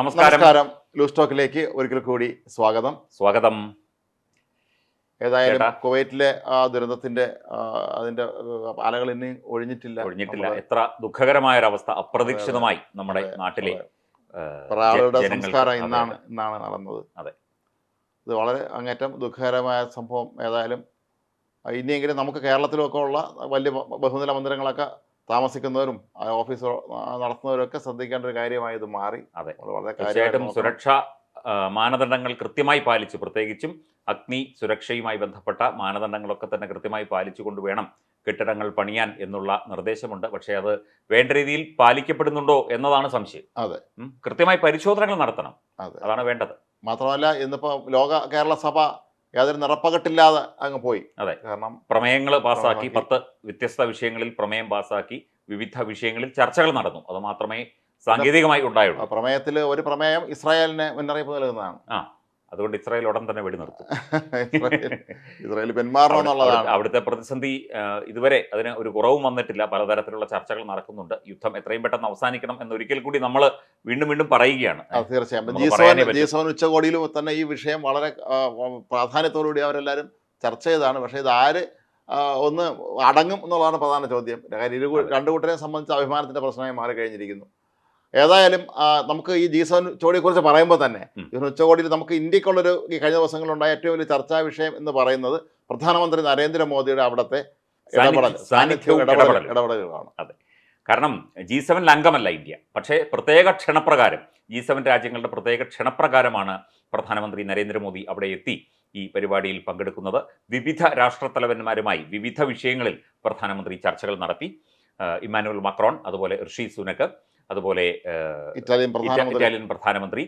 നമസ്കാരം. ലൂസ് ടോക്കിലേക്ക് ഒരിക്കൽ കൂടി സ്വാഗതം. സ്വാഗതം. ഏതായാലും കുവൈറ്റിലെ ആ ദുരന്തത്തിന്റെ അതിന്റെ അലകൾ ഇനി ഒഴിഞ്ഞിട്ടില്ല. ഒഴിഞ്ഞിട്ടില്ല. എത്ര ദുഃഖകരമായ ഒരു അവസ്ഥ അപ്രതീക്ഷിതമായി നമ്മുടെ നാട്ടിലെ ഒരാളുടെ സംസ്കാരം ഇന്നാണ് ഇന്നാണ് നടന്നത്. അതെ. ഇത് വളരെ അങ്ങേറ്റം ദുഃഖകരമായ സംഭവം. ഏതായാലും ഇനിയെങ്കിലും നമുക്ക് കേരളത്തിലൊക്കെ ഉള്ള വലിയ ബഹുനില മന്ദിരങ്ങളൊക്കെ താമസിക്കുന്നവരും ഓഫീസ് നടത്തുന്നവരും നടത്തുന്നവരൊക്കെ ശ്രദ്ധിക്കേണ്ട ഒരു കാര്യമായി ഇത് മാറി. അതെ. വളരെ തീർച്ചയായിട്ടും സുരക്ഷ മാനദണ്ഡങ്ങൾ കൃത്യമായി പാലിച്ചു പ്രത്യേകിച്ചും അഗ്നി സുരക്ഷയുമായി ബന്ധപ്പെട്ട മാനദണ്ഡങ്ങളൊക്കെ തന്നെ കൃത്യമായി പാലിച്ചുകൊണ്ട് വേണം കെട്ടിടങ്ങൾ പണിയാൻ എന്നുള്ള നിർദ്ദേശമുണ്ട്. പക്ഷേ അത് വേണ്ട രീതിയിൽ പാലിക്കപ്പെടുന്നുണ്ടോ എന്നതാണ് സംശയം. അതെ. കൃത്യമായി പരിശോധനകൾ നടത്തണം. അതെ. അതാണ് വേണ്ടത്. മാത്രമല്ല ഇന്നിപ്പോൾ ലോക കേരള സഭ യാതൊരു നിറപ്പകട്ടില്ലാതെ അങ്ങ് പോയി. അതെ. കാരണം പ്രമേയങ്ങൾ പാസ്സാക്കി. പത്ത് വ്യത്യസ്ത വിഷയങ്ങളിൽ പ്രമേയം പാസ്സാക്കി വിവിധ വിഷയങ്ങളിൽ ചർച്ചകൾ നടന്നു. അത് മാത്രമേ സാങ്കേതികമായി ഉണ്ടായുള്ളൂ. പ്രമേയത്തിൽ ഒരു പ്രമേയം ഇസ്രായേലിന് മുന്നറിയിപ്പ് നൽകുന്നതാണ്. അതുകൊണ്ട് ഇസ്രായേൽ ഉടൻ തന്നെ വെടിനിർത്തും ഇസ്രായേൽ ഇസ്രായേൽ പിന്മാറണം എന്നുള്ളതാണ് അവിടുത്തെ പ്രതിസന്ധി ഇതുവരെ അതിന് ഒരു കുറവും വന്നിട്ടില്ല. പലതരത്തിലുള്ള ചർച്ചകൾ നടക്കുന്നുണ്ട്. യുദ്ധം എത്രയും പെട്ടെന്ന് അവസാനിക്കണം എന്നൊരിക്കൽ കൂടി നമ്മൾ വീണ്ടും വീണ്ടും പറയുകയാണ്. തീർച്ചയായും. G seven. ഉച്ചകോടിയിലും തന്നെ ഈ വിഷയം വളരെ പ്രാധാന്യത്തോടുകൂടി അവരെല്ലാവരും ചർച്ച ചെയ്തതാണ്. പക്ഷേ ഇത് ആര് ഒന്ന് അടങ്ങും എന്നുള്ളതാണ് പ്രധാന ചോദ്യം. കാര്യം ഇരു രണ്ടു കൂട്ടരെയും സംബന്ധിച്ച് അഭിമാനത്തിന്റെ പ്രശ്നമായി മാറി കഴിഞ്ഞിരിക്കുന്നു ഏതായാലും നമുക്ക് ഈ ജി സെവൻ ഉച്ചകോടിയെക്കുറിച്ച് പറയുമ്പോൾ തന്നെ. ഈ ഉച്ചകോടിയിൽ നമുക്ക് ഇന്ത്യക്കുള്ളൊരു ഈ കഴിഞ്ഞ ദിവസങ്ങളിലുണ്ടായ ഏറ്റവും വലിയ ചർച്ചാ വിഷയം എന്ന് പറയുന്നത് പ്രധാനമന്ത്രി നരേന്ദ്രമോദിയുടെ അവിടുത്തെ ഇടപെടൽ സാന്നിധ്യ- സാന്നിധ്യവും ഇടപെടൽ. ഇടപെടലുകളാണ്. കാരണം ജി സെവനിൽ അംഗമല്ല ഇന്ത്യ. പക്ഷേ പ്രത്യേക ക്ഷണപ്രകാരം ജി സെവൻ രാജ്യങ്ങളുടെ പ്രത്യേക ക്ഷണപ്രകാരമാണ് പ്രധാനമന്ത്രി നരേന്ദ്രമോദി അവിടെ എത്തി ഈ പരിപാടിയിൽ പങ്കെടുക്കുന്നത്. വിവിധ രാഷ്ട്രത്തലവന്മാരുമായി വിവിധ വിഷയങ്ങളിൽ പ്രധാനമന്ത്രി ചർച്ചകൾ നടത്തി. ഇമ്മാനുവൽ മക്രോൺ അതുപോലെ ഋഷി സുനക് അതുപോലെ ഇറ്റാലിയൻ പ്രധാനമന്ത്രി. ഇറ്റാലിയൻ പ്രധാനമന്ത്രി.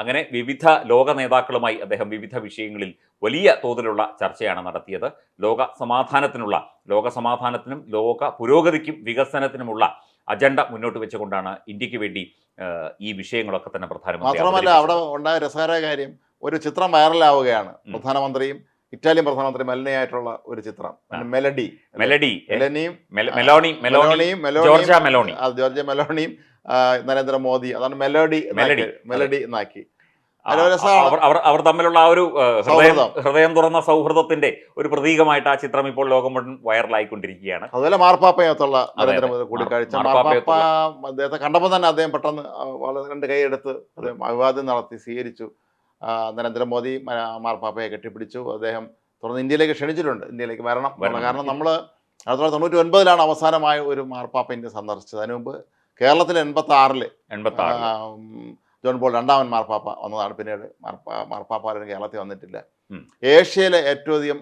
അങ്ങനെ വിവിധ ലോക നേതാക്കളുമായി അദ്ദേഹം വിവിധ വിഷയങ്ങളിൽ വലിയ തോതിലുള്ള ചർച്ചയാണ് നടത്തിയത്. ലോക സമാധാനത്തിനുള്ള ലോക സമാധാനത്തിനും ലോക പുരോഗതിക്കും വികസനത്തിനുമുള്ള അജണ്ട മുന്നോട്ട് വെച്ചുകൊണ്ടാണ് ഇന്ത്യയ്ക്ക് വേണ്ടി ഈ വിഷയങ്ങളൊക്കെ തന്നെ പ്രധാനമന്ത്രി മാത്രമല്ല അവിടെ ഉണ്ടായ രസകര കാര്യം ഒരു ചിത്രം വൈറലാവുകയാണ് പ്രധാനമന്ത്രിയും ഇറ്റാലിയൻ പ്രധാനമന്ത്രി മെലനയായിട്ടുള്ള ഒരു ചിത്രം. Melody melody. മെലനിയും മെലോണി മെലോണി മെലോണിയും ജോർജ മെലോണി. ജോർജ മെലോണിയും നരേന്ദ്രമോദി. അതാണ് മെലോഡി മെലഡി. മെലഡി എന്നാക്കി. അവർ അവർ തമ്മിലുള്ള ആ ഒരു ഹൃദയം തുറന്ന സൗഹൃദത്തിന്റെ ഒരു പ്രതീകമായിട്ട് ആ ചിത്രം ഇപ്പോൾ ലോകം മുഴുവൻ വൈറലായിക്കൊണ്ടിരിക്കുകയാണ്. അതുപോലെ മാർപ്പാപ്പയത്തുള്ള. നരേന്ദ്രമോദി കൂടിക്കാഴ്ച. മാർ- മാർപ്പാപ്പ അദ്ദേഹത്തെ കണ്ടപ്പോൾ തന്നെ അദ്ദേഹം പെട്ടെന്ന് രണ്ട് കൈയെടുത്ത് അദ്ദേഹം അഭിവാദ്യം നടത്തി സ്വീകരിച്ചു. നരേന്ദ്രമോദി മാർപ്പാപ്പയെ കെട്ടിപ്പിടിച്ചു. അദ്ദേഹം തുടർന്ന് ഇന്ത്യയിലേക്ക് ക്ഷണിച്ചിട്ടുണ്ട്. ഇന്ത്യയിലേക്ക് വരണം വരണം. കാരണം നമ്മൾ ആയിരത്തി തൊള്ളായിരത്തി തൊണ്ണൂറ്റി ഒൻപതിലാണ് അവസാനമായ ഒരു മാർപ്പാപ്പ ഇന്ത്യ സന്ദർശിച്ചത്. അതിനു മുമ്പ് കേരളത്തിൽ എൺപത്തി ആറിൽ എൺപത്തി ആറ് ജോൺ പോൾ രണ്ടാമൻ മാർപ്പാപ്പ വന്നതാണ്. പിന്നീട് മാർപ്പാ മാർപ്പാപ്പ കേരളത്തിൽ വന്നിട്ടില്ല. ഏഷ്യയിലെ ഏറ്റവും അധികം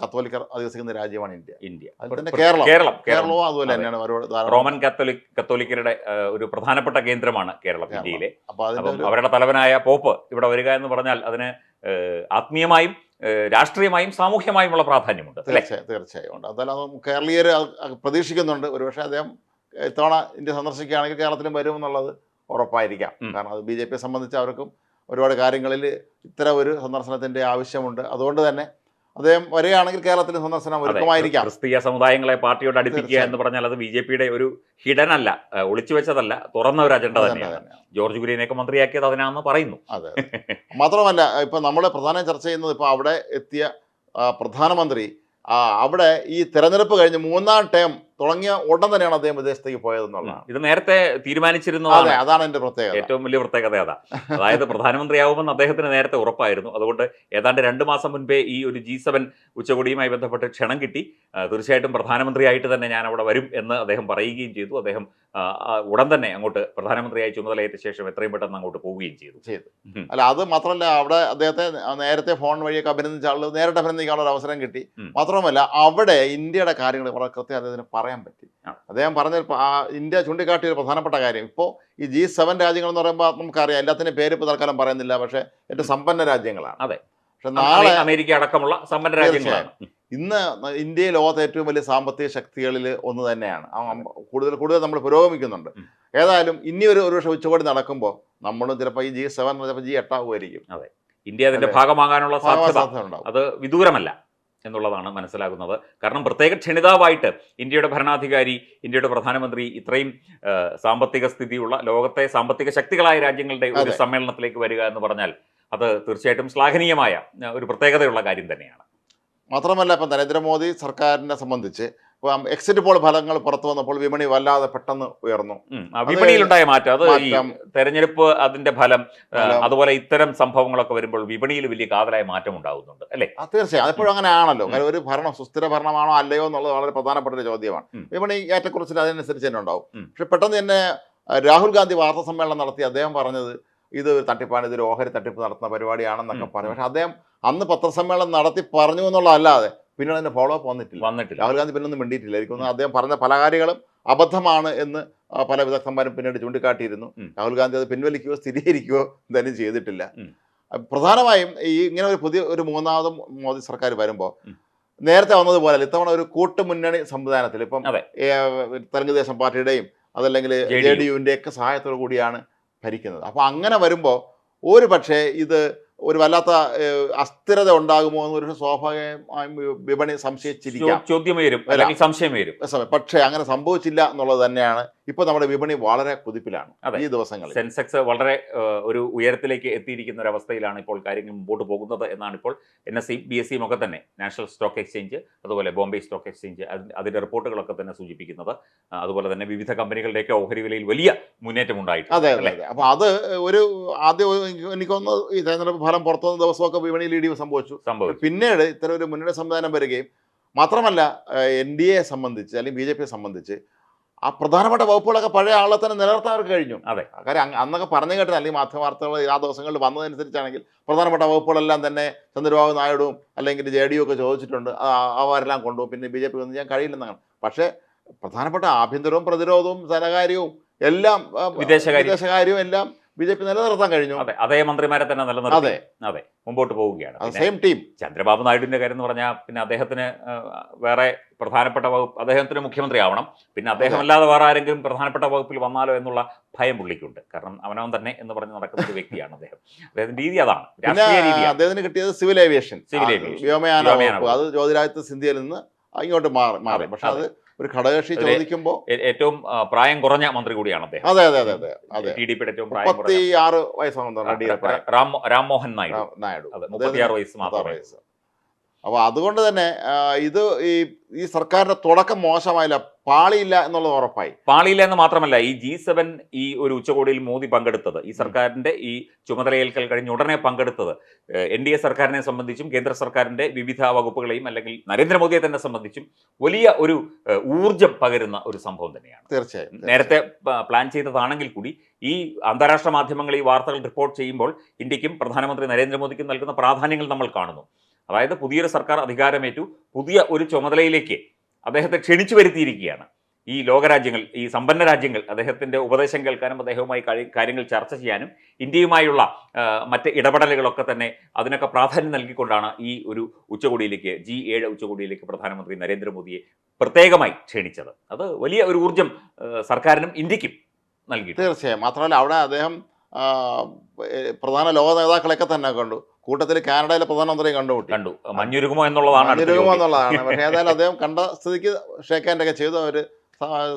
കത്തോലിക്കർ അധിവസിക്കുന്ന രാജ്യമാണ് ഇന്ത്യ. ഇന്ത്യ. അതിൽ കേരളം. കേരളം കേരളം. കേരളവും അതുപോലെ തന്നെയാണ് റോമൻ കാത്തോലിക് കത്തോലിക്കരുടെ ഒരു പ്രധാനപ്പെട്ട കേന്ദ്രമാണ് കേരളം. ഇന്ത്യയിലെ. അവരുടെ തലവനായ പോപ്പ് ഇവിടെ വരിക എന്ന് പറഞ്ഞാൽ അതിന് ആത്മീയമായും രാഷ്ട്രീയമായും സാമൂഹ്യമായുമുള്ള പ്രാധാന്യമുണ്ട് തീർച്ചയായും തീർച്ചയായും ഉണ്ട്. അതെല്ലാം കേരളീയർ പ്രതീക്ഷിക്കുന്നുണ്ട്. ഒരുപക്ഷെ അദ്ദേഹം ഇത്തവണ ഇന്ത്യ സന്ദർശിക്കുകയാണെങ്കിൽ കേരളത്തിലും വരും എന്നുള്ളത് ഉറപ്പായിരിക്കാം. കാരണം അത് ബി ജെ പിയെ സംബന്ധിച്ച് അവർക്കും ഒരുപാട് കാര്യങ്ങളിൽ ഇത്തരം ഒരു സന്ദർശനത്തിന്റെ ആവശ്യമുണ്ട് അതുകൊണ്ട് തന്നെ അദ്ദേഹം വരികയാണെങ്കിൽ കേരളത്തിൽ സന്ദർശനം. ഒരുക്കമായിരിക്കാം ക്രിസ്തീയ സമുദായങ്ങളെ പാർട്ടിയോട് അടുപ്പിക്കുക എന്ന് പറഞ്ഞാൽ അത് ബി ജെ പിയുടെ ഒരു ഹിഡൻ അല്ല ഒളിച്ചു വെച്ചതല്ല തുറന്ന ഒരു അജണ്ട തന്നെ തന്നെയാണ്. ജോർജ് കുര്യനെയൊക്കെ മന്ത്രിയാക്കിയത് അതിനാണെന്ന് പറയുന്നു അതെ. മാത്രമല്ല ഇപ്പൊ നമ്മൾ പ്രധാനം ചർച്ച ചെയ്യുന്നത് ഇപ്പൊ അവിടെ എത്തിയ പ്രധാനമന്ത്രി അവിടെ ഈ തെരഞ്ഞെടുപ്പ് കഴിഞ്ഞ് മൂന്നാം ടേം തുടങ്ങിയ ഉടൻ തന്നെയാണ് അദ്ദേഹം വിദേശത്തേക്ക് പോയതെന്നുള്ളതാണ് ഇത് നേരത്തെ തീരുമാനിച്ചിരുന്നു അതെ അതാണ് എന്റെ പ്രത്യേകത. ഏറ്റവും വലിയ പ്രത്യേകത അതാ. അതായത് പ്രധാനമന്ത്രിയാവുമെന്ന് അദ്ദേഹത്തിന് നേരത്തെ ഉറപ്പായിരുന്നു. അതുകൊണ്ട് ഏതാണ്ട് രണ്ട് മാസം മുൻപേ ഈ ഒരു ജി സെവൻ ഉച്ചകോടിയുമായി ബന്ധപ്പെട്ട് ക്ഷണം കിട്ടി. തീർച്ചയായിട്ടും പ്രധാനമന്ത്രിയായിട്ട് തന്നെ ഞാൻ അവിടെ വരും എന്ന് അദ്ദേഹം പറയുകയും ചെയ്തു. അദ്ദേഹം ഉടൻ തന്നെ അങ്ങോട്ട് പ്രധാനമന്ത്രിയായി ചുമതലയേറ്റ ശേഷം എത്രയും പെട്ടെന്ന് അങ്ങോട്ട് പോവുകയും ചെയ്തു. ചെയ്തു. അല്ല അത് മാത്രമല്ല അവിടെ അദ്ദേഹത്തെ നേരത്തെ ഫോൺ വഴിയൊക്കെ അഭിനന്ദിച്ച ആളുകൾ നേരിട്ട് അഭിനന്ദിക്കാനുള്ള ഒരു അവസരം കിട്ടി. മാത്രമല്ല അവിടെ ഇന്ത്യയുടെ കാര്യങ്ങൾ വളരെ കൃത്യം അദ്ദേഹത്തിന് പറയാൻ പറ്റി. അദ്ദേഹം പറഞ്ഞ ഇന്ത്യ ചൂണ്ടിക്കാട്ടിയ ഒരു പ്രധാനപ്പെട്ട കാര്യം. ഇപ്പോൾ ഈ ജി സെവൻ രാജ്യങ്ങൾ എന്ന് പറയുമ്പോൾ നമുക്കറിയാം എല്ലാത്തിനും പേര് ഇപ്പോൾ തൽക്കാലം പറയുന്നില്ല പക്ഷേ ഏറ്റവും സമ്പന്ന രാജ്യങ്ങളാണ്. അതെ. പക്ഷെ നാളെ അമേരിക്ക അടക്കമുള്ള സമ്പന്ന രാജ്യങ്ങളാണ്. ഇന്ന് ഇന്ത്യയിൽ ലോകത്തെ ഏറ്റവും വലിയ സാമ്പത്തിക ശക്തികളിൽ ഒന്ന് തന്നെയാണ്. കൂടുതൽ കൂടുതൽ നമ്മൾ പുരോഗമിക്കുന്നുണ്ട്. ഏതായാലും ഇനി ഒരു ഒരു പക്ഷേ ഉച്ചകോടി നടക്കുമ്പോൾ നമ്മളും ചിലപ്പോൾ ഈ ജി സെവൻ ചിലപ്പോൾ ജി എട്ടാവുമായിരിക്കും ഇന്ത്യ അതിന്റെ ഭാഗമാകാനുള്ള സാധ്യത. അത് വിദൂരമല്ല. എന്നുള്ളതാണ് മനസ്സിലാകുന്നത്. കാരണം പ്രത്യേക ക്ഷണിതാവായിട്ട് ഇന്ത്യയുടെ ഭരണാധികാരി ഇന്ത്യയുടെ പ്രധാനമന്ത്രി ഇത്രയും സാമ്പത്തിക സ്ഥിതിയുള്ള ലോകത്തെ സാമ്പത്തിക ശക്തികളായ രാജ്യങ്ങളുടെ ഒരു സമ്മേളനത്തിലേക്ക് വരിക എന്ന് പറഞ്ഞാൽ അത് തീർച്ചയായിട്ടും ശ്ലാഘനീയമായ ഒരു പ്രത്യേകതയുള്ള കാര്യം തന്നെയാണ്. മാത്രമല്ല ഇപ്പം നരേന്ദ്രമോദി സർക്കാരിനെ സംബന്ധിച്ച് എക്സിറ്റ് പോൾ ഫലങ്ങൾ പുറത്തു വന്നപ്പോൾ വിപണി വല്ലാതെ പെട്ടെന്ന് ഉയർന്നു. വിപണിയിലുണ്ടായ മാറ്റം. അത് തെരഞ്ഞെടുപ്പ് അതിന്റെ ഫലം അതുപോലെ ഇത്തരം സംഭവങ്ങളൊക്കെ വരുമ്പോൾ വിപണിയിൽ വലിയ കാതലായ മാറ്റം ഉണ്ടാകുന്നുണ്ട് അല്ലേ? തീർച്ചയായും. അതിപ്പോഴും അങ്ങനെ ആണല്ലോ. ഒരു ഭരണം സുസ്ഥിര ഭരണമാണോ അല്ലയോ എന്നുള്ളത് വളരെ പ്രധാനപ്പെട്ട ഒരു ചോദ്യമാണ്. വിപണി ഏറ്റക്കുറിച്ചിൽ അതിനനുസരിച്ച് തന്നെ ഉണ്ടാവും. പക്ഷെ പെട്ടെന്ന് തന്നെ രാഹുൽ ഗാന്ധി വാർത്താ സമ്മേളനം നടത്തി അദ്ദേഹം പറഞ്ഞത് ഇത് ഒരു തട്ടിപ്പാണ് ഇതൊരു ഓഹരി തട്ടിപ്പ് നടത്തുന്ന പരിപാടിയാണെന്നൊക്കെ. പറഞ്ഞു. പക്ഷെ അദ്ദേഹം അന്ന് പത്രസമ്മേളനം നടത്തി പറഞ്ഞു എന്നുള്ളതല്ലാതെ പിന്നീട് അതിന്റെ ഫോളോ അപ്പ് വന്നിട്ടില്ല. വന്നിട്ടില്ല. രാഹുൽ ഗാന്ധി പിന്നൊന്നും മിണ്ടിയിട്ടില്ല. എനിക്ക് തോന്നുന്നു അദ്ദേഹം പറഞ്ഞ പല കാര്യങ്ങളും അബദ്ധമാണ് എന്ന് പല വിദഗ്ധന്മാരും പിന്നീട് ചൂണ്ടിക്കാട്ടിയിരുന്നു. രാഹുൽ ഗാന്ധി അത് പിൻവലിക്കുകയോ സ്ഥിരീകരിക്കുകയോ എന്തായാലും ചെയ്തിട്ടില്ല. പ്രധാനമായും ഈ ഇങ്ങനെ ഒരു പുതിയ ഒരു മൂന്നാമതും മോദി സർക്കാർ വരുമ്പോൾ നേരത്തെ വന്നതുപോലെ ഇത്തവണ ഒരു കൂട്ടുമുന്നണി സംവിധാനത്തിൽ ഇപ്പം തെലുങ്കുദേശം തെലുങ്ക് ദേശം പാർട്ടിയുടെയും അതല്ലെങ്കിൽ. ജെ ഡി യുവിന്റെ ഒക്കെ സഹായത്തോടു കൂടിയാണ് ഭരിക്കുന്നത്. അപ്പോൾ അങ്ങനെ വരുമ്പോൾ ഒരു പക്ഷേ ഇത് ഒരു വല്ലാത്ത അസ്ഥിരത ഉണ്ടാകുമോ എന്ന് എന്നൊരു സ്വാഭാവികമായും വിപണി സംശയിച്ചിരിക്കാം. ചോദ്യം വരും സംശയം വരും പക്ഷേ അങ്ങനെ സംഭവിച്ചില്ല എന്നുള്ളത് തന്നെയാണ് ഇപ്പോൾ നമ്മുടെ വിപണി വളരെ കുതിപ്പിലാണ്. ഈ ദിവസങ്ങളിൽ. സെൻസെക്സ് വളരെ ഒരു ഉയരത്തിലേക്ക് എത്തിയിരിക്കുന്ന ഒരു അവസ്ഥയിലാണ് ഇപ്പോൾ കാര്യങ്ങൾ മുമ്പോട്ട് പോകുന്നത് എന്നാണ് ഇപ്പോൾ എൻ എസ് സിയും ബി എസ് സിയും ഒക്കെ തന്നെ നാഷണൽ സ്റ്റോക്ക് എക്സ്ചേഞ്ച് അതുപോലെ ബോംബെ സ്റ്റോക്ക് എക്സ്ചേഞ്ച് അതിന്റെ റിപ്പോർട്ടുകളൊക്കെ തന്നെ സൂചിപ്പിക്കുന്നത്. അതുപോലെ തന്നെ വിവിധ കമ്പനികളുടെയൊക്കെ ഓഹരി വിലയിൽ വലിയ മുന്നേറ്റം ഉണ്ടായിട്ടുണ്ട് അതെ അതെ അല്ലേ? അപ്പോൾ അത് ഒരു ആദ്യം എനിക്ക് എനിക്കൊന്ന് ഈ തെരഞ്ഞെടുപ്പ് ഫലം പുറത്തു വന്ന ദിവസമൊക്കെ വിപണിയിൽ ഇടിവ് സംഭവിച്ചു. സംഭവിച്ചു. പിന്നീട് ഇത്തരം ഒരു മുന്നണി സംവിധാനം വരികയും മാത്രമല്ല എൻ ഡി എ സംബന്ധിച്ച് അല്ലെങ്കിൽ ബി ജെ പിയെ സംബന്ധിച്ച് ആ പ്രധാനപ്പെട്ട വകുപ്പുകളൊക്കെ പഴയ ആളെ തന്നെ നിലനിർത്താൻ അവർക്ക് കഴിഞ്ഞു. അതെ. കാര്യം അന്നൊക്കെ പറഞ്ഞു കേട്ടത് അല്ലെങ്കിൽ മാധ്യമ വാർത്തകൾ ആ ദിവസങ്ങളിൽ വന്നതനുസരിച്ചാണെങ്കിൽ പ്രധാനപ്പെട്ട വകുപ്പുകളെല്ലാം തന്നെ ചന്ദ്രബാബു നായിഡുവും അല്ലെങ്കിൽ ജെ ഡി ഒക്കെ ചോദിച്ചിട്ടുണ്ട്. അവരെല്ലാം കൊണ്ടുപോകും. പിന്നെ ബി ജെ പി ഒന്നും ചെയ്യാൻ കഴിയില്ലെന്നാണ് പക്ഷേ പ്രധാനപ്പെട്ട ആഭ്യന്തരവും പ്രതിരോധവും ധനകാര്യവും എല്ലാം വിദേശകാര്യവും എല്ലാം ബി ജെ പി നിലനിർത്താൻ കഴിഞ്ഞു. അതെ അതേ മന്ത്രിമാരെ തന്നെ നിലനിർത്തി. അതെ. അതെ മുമ്പോട്ട് പോവുകയാണ്. സെയിം ടീം ചന്ദ്രബാബു നായിഡുവിന്റെ കാര്യം എന്ന് പറഞ്ഞാൽ പിന്നെ അദ്ദേഹത്തിന് വേറെ പ്രധാനപ്പെട്ട വകുപ്പ് അദ്ദേഹത്തിന് മുഖ്യമന്ത്രി ആവണം. പിന്നെ അദ്ദേഹം അല്ലാതെ വേറെ ആരെങ്കിലും പ്രധാനപ്പെട്ട വകുപ്പിൽ വന്നാലോ എന്നുള്ള ഭയം പുള്ളിക്കുണ്ട്. കാരണം അവനവൻ തന്നെ എന്ന് പറഞ്ഞ് നടക്കുന്ന ഒരു വ്യക്തിയാണ് അദ്ദേഹം. അദ്ദേഹത്തിന്റെ രീതി അതാണ്. അദ്ദേഹത്തിന് കിട്ടിയത് സിവിൽ ഏവിയേഷൻ സിവിൽ ഏവിയേഷൻ വ്യോമയാന അത് ജ്യോതിരാജ്യത്ത് സിന്ധ്യയിൽ നിന്ന് ഇങ്ങോട്ട് മാറി മാറി. പക്ഷെ അതെ. ഒരു ഘടകകക്ഷി ചോദിക്കുമ്പോൾ ഏറ്റവും പ്രായം കുറഞ്ഞ മന്ത്രി കൂടിയാണ് അദ്ദേഹം. അതെ അതെ അതെ അതെ അതെ. ടി ഡി പിയുടെ ഏറ്റവും മുപ്പത്തി ആറ് പ്രായം. രാം രാംമോഹൻ നായിഡു. നായിഡു. മുപ്പത്തിയാറ് വയസ്സ് മാത്രം വയസ്സ്. അപ്പോൾ അതുകൊണ്ട് തന്നെ ഇത് ഈ ഈ സർക്കാരിന്റെ തുടക്കം മോശമായില്ല പാളിയില്ല എന്നുള്ളത് ഉറപ്പായി. പാളിയില്ല എന്ന് മാത്രമല്ല ഈ ജി സെവൻ ഈ ഒരു ഉച്ചകോടിയിൽ മോദി പങ്കെടുത്തത് ഈ സർക്കാരിന്റെ ഈ ചുമതലയേൽക്കൽ കഴിഞ്ഞ് ഉടനെ പങ്കെടുത്തത് എൻ ഡി എ സർക്കാരിനെ സംബന്ധിച്ചും കേന്ദ്ര സർക്കാരിന്റെ വിവിധ വകുപ്പുകളെയും അല്ലെങ്കിൽ നരേന്ദ്രമോദിയെ തന്നെ സംബന്ധിച്ചും വലിയ ഒരു ഊർജം പകരുന്ന ഒരു സംഭവം തന്നെയാണ്. തീർച്ചയായും നേരത്തെ പ്ലാൻ ചെയ്തതാണെങ്കിൽ കൂടി ഈ അന്താരാഷ്ട്ര മാധ്യമങ്ങൾ ഈ വാർത്തകൾ റിപ്പോർട്ട് ചെയ്യുമ്പോൾ ഇന്ത്യക്കും പ്രധാനമന്ത്രി നരേന്ദ്രമോദിക്കും നൽകുന്ന പ്രാധാന്യങ്ങൾ നമ്മൾ കാണുന്നു. അതായത് പുതിയൊരു സർക്കാർ അധികാരമേറ്റു പുതിയ ഒരു ചുമതലയിലേക്ക് അദ്ദേഹത്തെ ക്ഷണിച്ചു വരുത്തിയിരിക്കുകയാണ്. ഈ ലോകരാജ്യങ്ങൾ ഈ സമ്പന്ന രാജ്യങ്ങൾ അദ്ദേഹത്തിന്റെ ഉപദേശം കേൾക്കാനും അദ്ദേഹവുമായി കാര്യങ്ങൾ ചർച്ച ചെയ്യാനും ഇന്ത്യയുമായുള്ള മറ്റ് ഇടപെടലുകളൊക്കെ തന്നെ അതിനൊക്കെ പ്രാധാന്യം നൽകിക്കൊണ്ടാണ് ഈ ഒരു ഉച്ചകോടിയിലേക്ക് ജി ഏഴ് ഉച്ചകോടിയിലേക്ക് പ്രധാനമന്ത്രി നരേന്ദ്രമോദിയെ പ്രത്യേകമായി ക്ഷണിച്ചത്. അത് വലിയ ഒരു ഊർജം സർക്കാരിനും ഇന്ത്യക്കും നൽകി തീർച്ചയായും. മാത്രമല്ല അവിടെ അദ്ദേഹം പ്രധാന ലോക നേതാക്കളെയൊക്കെ തന്നെ കണ്ടു. കൂട്ടത്തിൽ കാനഡയിലെ പ്രധാനമന്ത്രിയെ കണ്ടുമുട്ടി കണ്ടു. മഞ്ഞുരുകുമോ എന്നുള്ളതാണ് മഞ്ഞുരുകുമോ എന്നുള്ളതാണ്. പക്ഷേ ഏതായാലും അദ്ദേഹം കണ്ട സ്ഥിതിക്ക് ഷേക്ക് ഹാൻഡ് ഒക്കെ ചെയ്തു അവർ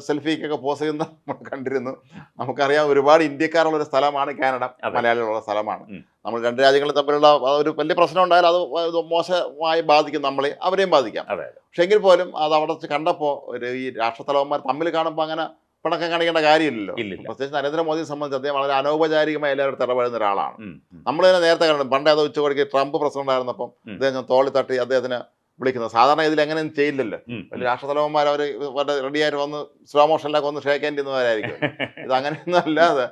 സെൽഫിക്കൊക്കെ പോസ് ചെയ്യുന്ന നമ്മൾ കണ്ടിരുന്നു. നമുക്കറിയാം ഒരുപാട് ഇന്ത്യക്കാരുള്ള ഒരു സ്ഥലമാണ് കാനഡ. മലയാളികളുള്ള സ്ഥലമാണ്. നമ്മൾ രണ്ട് രാജ്യങ്ങൾ തമ്മിലുള്ള ഒരു വലിയ പ്രശ്നം ഉണ്ടായാൽ അത് മോശമായി ബാധിക്കും നമ്മളെ. അവരെയും ബാധിക്കാം. പക്ഷെ എങ്കിൽ പോലും അത് അവിടെ കണ്ടപ്പോൾ ഒരു ഈ രാഷ്ട്രത്തലവന്മാർ തമ്മിൽ കാണുമ്പോൾ അങ്ങനെ പിണക്കം കാണിക്കേണ്ട കാര്യമില്ലല്ലോ. പ്രത്യേകിച്ച് നരേന്ദ്രമോദിയെ സംബന്ധിച്ച് അദ്ദേഹം വളരെ അനൗപചാരികമായി എല്ലാവരും ഇടപെടുന്ന ഒരാളാണ്. നമ്മൾ തന്നെ നേരത്തെ കണ്ടു പണ്ട് അത് ഉച്ചകോടിക്ക് ട്രംപ് പ്രസിഡന്റ് ആയിരുന്നപ്പം. അദ്ദേഹം തോളി തട്ടി അദ്ദേഹത്തിന് വിളിക്കുന്നത് സാധാരണ ഇതിൽ അങ്ങനെയൊന്നും ചെയ്യില്ലല്ലോ. വലിയ രാഷ്ട്രതലവന്മാർ അവർ റെഡിയായിട്ട് വന്ന് സ്ലോ മോഷനിലൊക്കെ ഒന്ന് ഷേക്ക് ഹാൻഡ് ചെയ്യുന്നവരായിരിക്കും. ഇത് അങ്ങനെയൊന്നും അല്ലാതെ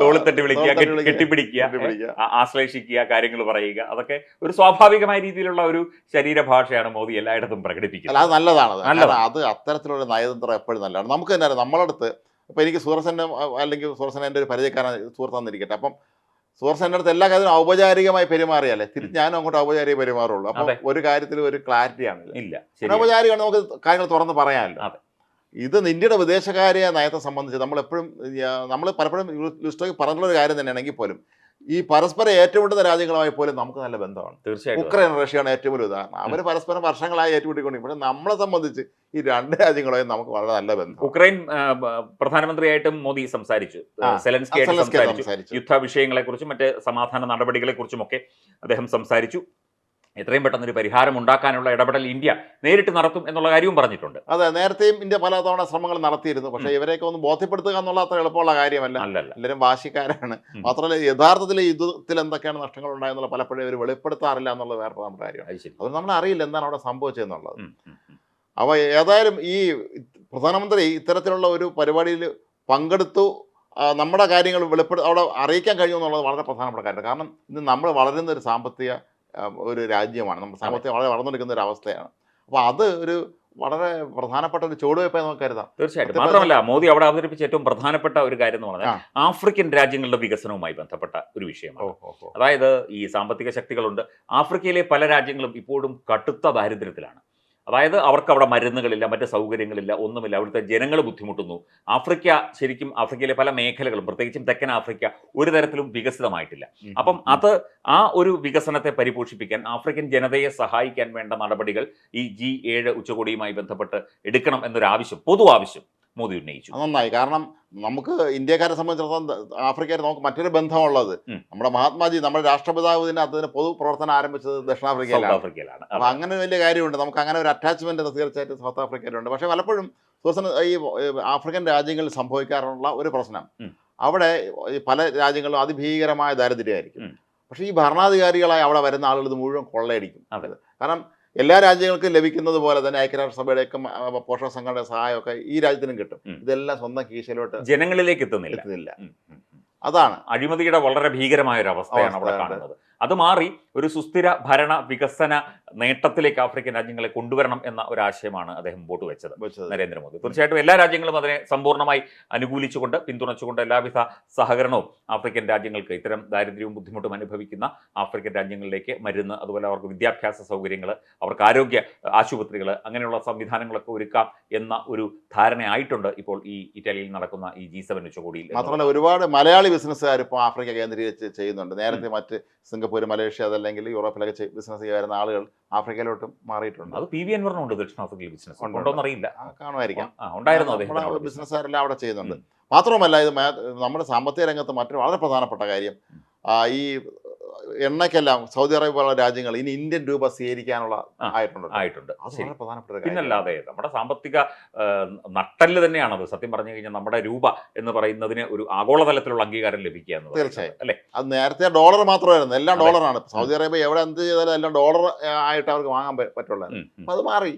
തോളിത്തട്ടി വിളിക്കുക കെട്ടിപ്പിടിക്കുക. ആശ്ലേഷിക്കുക കാര്യങ്ങൾ പറയുക. അതൊക്കെ ഒരു സ്വാഭാവികമായ രീതിയിലുള്ള ഒരു ശരീരഭാഷയാണ് മോദി എല്ലായിടത്തും പ്രകടിപ്പിക്കുന്നത്. അത് നല്ലതാണ്. അത്. അത് അത്തരത്തിലുള്ള നയതന്ത്രം എപ്പോഴും നല്ലതാണ്. നമുക്ക് തന്നെ നമ്മളടുത്ത് ഇപ്പം എനിക്ക് സൂറസന്റെ അല്ലെങ്കിൽ സൂറസൻ എന്റെ ഒരു പരിചയക്കാരൻ സുഹൃത്ത് തന്നിരിക്കട്ടെ. അപ്പം സൂറസന്റെ അടുത്ത് എല്ലാ കാര്യത്തിലും ഔപചാരികമായി പെരുമാറിയാലേ തിരിച്ച് ഞാനും അങ്ങോട്ട് ഔപചാരിക പെരുമാറുള്ളൂ. അപ്പം ഒരു കാര്യത്തിൽ ഒരു ക്ലാരിറ്റി ആണ് ഇല്ല. ശരി അനൗപചാരികമാണ് നമുക്ക് കാര്യങ്ങൾ തുറന്ന് പറയാമല്ലോ. അതെ. ഇത് ഇന്ത്യയുടെ വിദേശകാര്യ നയത്തെ സംബന്ധിച്ച് നമ്മളെപ്പോഴും നമ്മൾ പലപ്പോഴും ലിസ്റ്റോക്ക് പറഞ്ഞിട്ടുള്ള ഒരു കാര്യം തന്നെയാണെങ്കിൽ പോലും ഈ പരസ്പരം ഏറ്റുമുട്ടുന്ന രാജ്യങ്ങളുമായി പോലും നമുക്ക് നല്ല ബന്ധമാണ്. തീർച്ചയായും ഉക്രൈൻ റഷ്യയാണ് ഏറ്റവും വലിയ ഉദാഹരണം. അവർ പരസ്പരം വർഷങ്ങളായി ഏറ്റുമുട്ടിക്കൊണ്ടിരിക്കും പക്ഷേ നമ്മളെ സംബന്ധിച്ച് ഈ രണ്ട് രാജ്യങ്ങളുമായും നമുക്ക് വളരെ നല്ല ബന്ധം ഉക്രൈൻ പ്രധാനമന്ത്രിയായിട്ടും മോദി സംസാരിച്ചു. സെലൻസ്കി സംസാരിച്ചു. യുദ്ധ വിഷയങ്ങളെക്കുറിച്ചും മറ്റ് സമാധാന നടപടികളെക്കുറിച്ചുമൊക്കെ അദ്ദേഹം സംസാരിച്ചു. എത്രയും പെട്ടെന്ന് ഒരു പരിഹാരം ഉണ്ടാക്കാനുള്ള ഇടപെടൽ ഇന്ത്യ നേരിട്ട് നടത്തും എന്നുള്ള കാര്യവും പറഞ്ഞിട്ടുണ്ട്. അതെ നേരത്തെയും ഇന്ത്യ പല തവണ ശ്രമങ്ങൾ നടത്തിയിരുന്നു. പക്ഷേ ഇവരെയൊക്കെ ഒന്ന് ബോധ്യപ്പെടുത്തുക എന്നുള്ള അത്ര എളുപ്പമുള്ള കാര്യമല്ല. എല്ലാവരും വാശിക്കാരാണ്. മാത്രമല്ല യഥാർത്ഥത്തിൽ യുദ്ധത്തിൽ എന്തൊക്കെയാണ് നഷ്ടങ്ങൾ ഉണ്ടായെന്നുള്ള പലപ്പോഴും ഇവർ വെളിപ്പെടുത്താറില്ല എന്നുള്ള വേറെ നമ്മുടെ കാര്യമാണ്. അത് നമ്മൾ അറിയില്ല എന്താണ് അവിടെ സംഭവിച്ചതെന്നുള്ളത്. അപ്പോൾ ഏതായാലും ഈ പ്രധാനമന്ത്രി ഇത്തരത്തിലുള്ള ഒരു പരിപാടിയിൽ പങ്കെടുത്തു. നമ്മുടെ കാര്യങ്ങൾ വെളിപ്പെടുത്തി അവിടെ അറിയിക്കാൻ കഴിയുമെന്നുള്ളത് വളരെ പ്രധാനപ്പെട്ട കാര്യമാണ്. കാരണം ഇന്ന് നമ്മൾ വളരുന്ന ഒരു സാമ്പത്തിക ഒരു രാജ്യമാണ്. നമ്മുടെ സാമ്പത്തികം വളരെ വളർന്നെടുക്കുന്ന ഒരു അവസ്ഥയാണ്. അപ്പോൾ അത് ഒരു വളരെ പ്രധാനപ്പെട്ട ഒരു ചുവടുവയ്പായി നമുക്ക് കരുതാം. തീർച്ചയായിട്ടും. മാത്രമല്ല മോദി അവിടെ അവതരിപ്പിച്ച ഏറ്റവും പ്രധാനപ്പെട്ട ഒരു കാര്യം എന്ന് പറഞ്ഞാൽ ആഫ്രിക്കൻ രാജ്യങ്ങളുടെ വികസനവുമായി ബന്ധപ്പെട്ട ഒരു വിഷയമാണ്. അതായത് ഈ സാമ്പത്തിക ശക്തികളുണ്ട്. ആഫ്രിക്കയിലെ പല രാജ്യങ്ങളും ഇപ്പോഴും കടുത്ത ദാരിദ്ര്യത്തിലാണ്. അതായത് അവർക്ക് അവിടെ മരുന്നുകളില്ല മറ്റ് സൗകര്യങ്ങളില്ല ഒന്നുമില്ല. അവിടുത്തെ ജനങ്ങൾ ബുദ്ധിമുട്ടുന്നു. ആഫ്രിക്ക ശരിക്കും ആഫ്രിക്കയിലെ പല മേഖലകളും പ്രത്യേകിച്ചും തെക്കൻ ആഫ്രിക്ക ഒരു തരത്തിലും വികസിതമായിട്ടില്ല. അപ്പം അത് ആ ഒരു വികസനത്തെ പരിപോഷിപ്പിക്കാൻ ആഫ്രിക്കൻ ജനതയെ സഹായിക്കാൻ വേണ്ട നടപടികൾ ഈ ജി ഏഴ് ഉച്ചകോടിയുമായി ബന്ധപ്പെട്ട് എടുക്കണം എന്നൊരു ആവശ്യം പൊതു ആവശ്യം മോദി ഉന്നയിച്ചു. നന്നായി. കാരണം നമുക്ക് ഇന്ത്യക്കാരെ സംബന്ധിച്ചിടത്തോളം ആഫ്രിക്കയിൽ നമുക്ക് മറ്റൊരു ബന്ധമുള്ളത് നമ്മുടെ മഹാത്മാജി നമ്മുടെ രാഷ്ട്രപിതാവ് തന്നെ അതിന് പൊതു പ്രവർത്തനം ആരംഭിച്ചത് ദക്ഷിണാഫ്രിക്കയിലാണ്. ആഫ്രിക്കയിലാണ്. അപ്പൊ അങ്ങനെ വലിയ കാര്യമുണ്ട്. നമുക്ക് അങ്ങനെ ഒരു അറ്റാച്ച്മെന്റ് തീർച്ചയായിട്ടും സൗത്ത് ആഫ്രിക്കയിലുണ്ട്. പക്ഷേ പലപ്പോഴും ദിവസം ഈ ആഫ്രിക്കൻ രാജ്യങ്ങളിൽ സംഭവിക്കാറുള്ള ഒരു പ്രശ്നം. അവിടെ പല രാജ്യങ്ങളും അതിഭീകരമായ ദാരിദ്ര്യമായിരിക്കും. പക്ഷേ ഈ ഭരണാധികാരികളായി അവിടെ വരുന്ന ആളുകൾ ഇത് മുഴുവൻ കൊള്ളയടിക്കും. കാരണം എല്ലാ രാജ്യങ്ങൾക്കും ലഭിക്കുന്നത് പോലെ തന്നെ ഐക്യരാഷ്ട്രസഭയുടെയൊക്കെ പോഷക സംഘടന സഹായമൊക്കെ ഈ രാജ്യത്തിനും കിട്ടും. ഇതെല്ലാം സ്വന്തം കീശയിലോട്ട് ജനങ്ങളിലേക്ക് എത്തുന്നില്ല. എത്തുന്നില്ല. അതാണ്. അഴിമതിയുടെ വളരെ ഭീകരമായ ഒരു അവസ്ഥയാണ് അവിടെ കാണുന്നത്. അത് മാറി ഒരു സുസ്ഥിര ഭരണ വികസന നേട്ടത്തിലേക്ക് ആഫ്രിക്കൻ രാജ്യങ്ങളെ കൊണ്ടുവരണം എന്ന ഒരു ആശയമാണ് അദ്ദേഹം മുമ്പോട്ട് വെച്ചത്. നരേന്ദ്രമോദി. തീർച്ചയായിട്ടും എല്ലാ രാജ്യങ്ങളും അതിനെ സമ്പൂർണമായി അനുകൂലിച്ചുകൊണ്ട് പിന്തുണച്ചുകൊണ്ട് എല്ലാവിധ സഹകരണവും ആഫ്രിക്കൻ രാജ്യങ്ങൾക്ക് ഇത്തരം ദാരിദ്ര്യവും ബുദ്ധിമുട്ടും അനുഭവിക്കുന്ന ആഫ്രിക്കൻ രാജ്യങ്ങളിലേക്ക് മരുന്ന് അതുപോലെ അവർക്ക് വിദ്യാഭ്യാസ സൗകര്യങ്ങൾ അവർക്ക് ആരോഗ്യ ആശുപത്രികൾ അങ്ങനെയുള്ള സംവിധാനങ്ങളൊക്കെ ഒരുക്കാം എന്ന ഒരു ധാരണയായിട്ടുണ്ട് ഇപ്പോൾ ഈ ഇറ്റലിയിൽ നടക്കുന്ന ഈ ജി സെവൻ ഉച്ചകോടിയിൽ മാത്രമല്ല ഒരുപാട് മലയാളി ബിസിനസ്സുകാർ ഇപ്പോൾ ആഫ്രിക്ക കേന്ദ്രീകരിച്ച് ചെയ്യുന്നുണ്ട്. നേരത്തെ മറ്റ് സിംഗപ്പൂർ മലേഷ്യ അതല്ലെങ്കിൽ യൂറോപ്പിലൊക്കെ ബിസിനസ് ചെയ്യുന്ന ആളുകൾ ആഫ്രിക്കയിലോട്ടും മാറിയിട്ടുണ്ട് അത് പി വി അൻവറിനുണ്ട് ദക്ഷിണാഫ്രിക്കയിൽ ബിസിനസ് ഉണ്ട്. ഉണ്ടോന്നറിയില്ല കാണുമായിരിക്കാം ഉണ്ടായിരുന്നു. ബിസിനസ്സുകാരെല്ലാം അവിടെ ചെയ്യുന്നുണ്ട്. മാത്രമല്ല ഇത് നമ്മുടെ സാമ്പത്തിക രംഗത്ത് മറ്റൊരു വളരെ പ്രധാനപ്പെട്ട കാര്യം ആ, ഈ എണ്ണയ്ക്കെല്ലാം സൗദി അറേബ്യ പോലുള്ള രാജ്യങ്ങൾ ഇനി ഇന്ത്യൻ രൂപ സ്വീകരിക്കാനുള്ള ആയിട്ടുണ്ട്. ആയിട്ടുണ്ട്. അത് വളരെ പ്രധാനപ്പെട്ട പിന്നല്ലാതെ നമ്മുടെ സാമ്പത്തിക നട്ടൽ തന്നെയാണത്. സത്യം പറഞ്ഞു കഴിഞ്ഞാൽ നമ്മുടെ രൂപ എന്ന് പറയുന്നതിന് ഒരു ആഗോളതലത്തിലുള്ള അംഗീകാരം ലഭിക്കുക എന്ന് തീർച്ചയായും. അല്ലേ? അത് നേരത്തെ ഡോളർ മാത്രമായിരുന്നു. എല്ലാം ഡോളറാണ്. സൗദി അറേബ്യ എവിടെ എന്ത് ചെയ്താലും എല്ലാം ഡോളർ ആയിട്ട് അവർക്ക് വാങ്ങാൻ പറ്റുള്ളൂ അത് മാറി.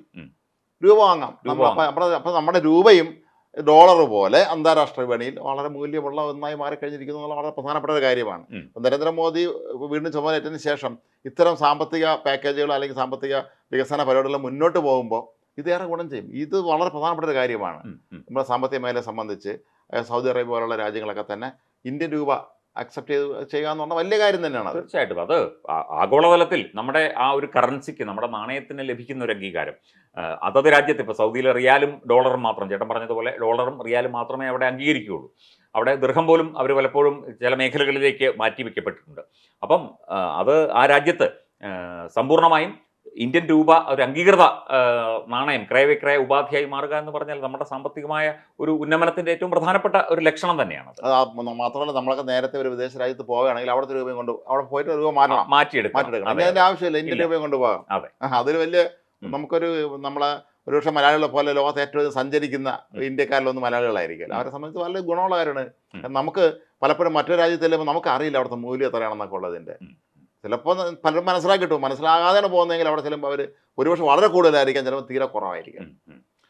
രൂപ വാങ്ങാം. നമ്മൾ അപ്പൊ നമ്മുടെ രൂപയും ഡോളർ പോലെ അന്താരാഷ്ട്ര വിപണിയിൽ വളരെ മൂല്യമുള്ള ഒന്നായി മാറിക്കഴിഞ്ഞിരിക്കുന്നു എന്നുള്ള വളരെ പ്രധാനപ്പെട്ട ഒരു കാര്യമാണ്. നരേന്ദ്രമോദി വീണ്ടും ചുമതലയേറ്റതിന് ശേഷം ഇത്തരം സാമ്പത്തിക പാക്കേജുകൾ അല്ലെങ്കിൽ സാമ്പത്തിക വികസന പരിപാടികൾ മുന്നോട്ട് പോകുമ്പോൾ ഇതേറെ ഗുണം ചെയ്യും. ഇത് വളരെ പ്രധാനപ്പെട്ട ഒരു കാര്യമാണ്. നമ്മുടെ സാമ്പത്തിക മേഖലയെ സംബന്ധിച്ച് സൗദി അറേബ്യ പോലുള്ള രാജ്യങ്ങളൊക്കെ തന്നെ ഇന്ത്യൻ രൂപ അക്സെപ്റ്റ് ചെയ്ത് ചെയ്യുക എന്ന് പറഞ്ഞാൽ വലിയ കാര്യം തന്നെയാണ് തീർച്ചയായിട്ടും. അത് ആഗോളതലത്തിൽ നമ്മുടെ ആ ഒരു കറൻസിക്ക് നമ്മുടെ നാണയത്തിന് ലഭിക്കുന്ന ഒരു അംഗീകാരം. അതത് രാജ്യത്ത് ഇപ്പോൾ സൗദിയിലെ റിയാലും ഡോളറും മാത്രം ചേട്ടൻ പറഞ്ഞതുപോലെ ഡോളറും റിയാലും മാത്രമേ അവിടെ അംഗീകരിക്കുകയുള്ളൂ. അവിടെ ദീർഘം പോലും അവർ പലപ്പോഴും ചില മേഖലകളിലേക്ക് മാറ്റി വയ്ക്കപ്പെട്ടിട്ടുണ്ട് അപ്പം അത് ആ രാജ്യത്ത് സമ്പൂർണമായും ഇന്ത്യൻ രൂപ ഒരു അംഗീകൃത നാണയം ക്രയവിക്രയ ഉപാധിയായി മാറുക എന്ന് പറഞ്ഞാൽ നമ്മുടെ സാമ്പത്തികമായ ഒരു ഉന്നമനത്തിന്റെ ഏറ്റവും പ്രധാനപ്പെട്ട ഒരു ലക്ഷണം തന്നെയാണ് മാത്രമല്ല നമ്മളൊക്കെ നേരത്തെ ഒരു വിദേശ രാജ്യത്ത് പോവുകയാണെങ്കിൽ അവിടുത്തെ രൂപയും കൊണ്ട് അവിടെ പോയിട്ട് രൂപ മാറ്റണം. മാറ്റിയെടുക്കണം. മാറ്റിയെടുക്കണം. അതിന്റെ ആവശ്യമില്ല ഇന്ത്യൻ. രൂപയും കൊണ്ട് പോകാം. അതെ. അതിൽ വലിയ നമുക്കൊരു നമ്മളെ ഒരുപക്ഷെ മലയാളികളെ പോലെ ലോകത്തെ ഏറ്റവും സഞ്ചരിക്കുന്ന. ഇന്ത്യക്കാരിലൊന്നും മലയാളികളായിരിക്കും. അവരെ സംബന്ധിച്ച് വളരെ ഗുണമുള്ള കാര്യമാണ്. നമുക്ക് പലപ്പോഴും മറ്റൊരു രാജ്യത്ത് ചെല്ലുമ്പോൾ നമുക്ക് അറിയില്ല അവിടുത്തെ മൂല്യം എത്രയാണെന്നൊക്കെ ഉള്ളതിന്റെ ഉം. ചിലപ്പോൾ പലരും മനസ്സിലാക്കി കിട്ടും. മനസ്സിലാകാതെയാണ് പോകുന്നതെങ്കിൽ അവിടെ ചിലപ്പോൾ അവർ ഒരുപക്ഷെ വളരെ കൂടുതലായിരിക്കാം. ചിലപ്പോൾ തീരെ കുറവായിരിക്കും.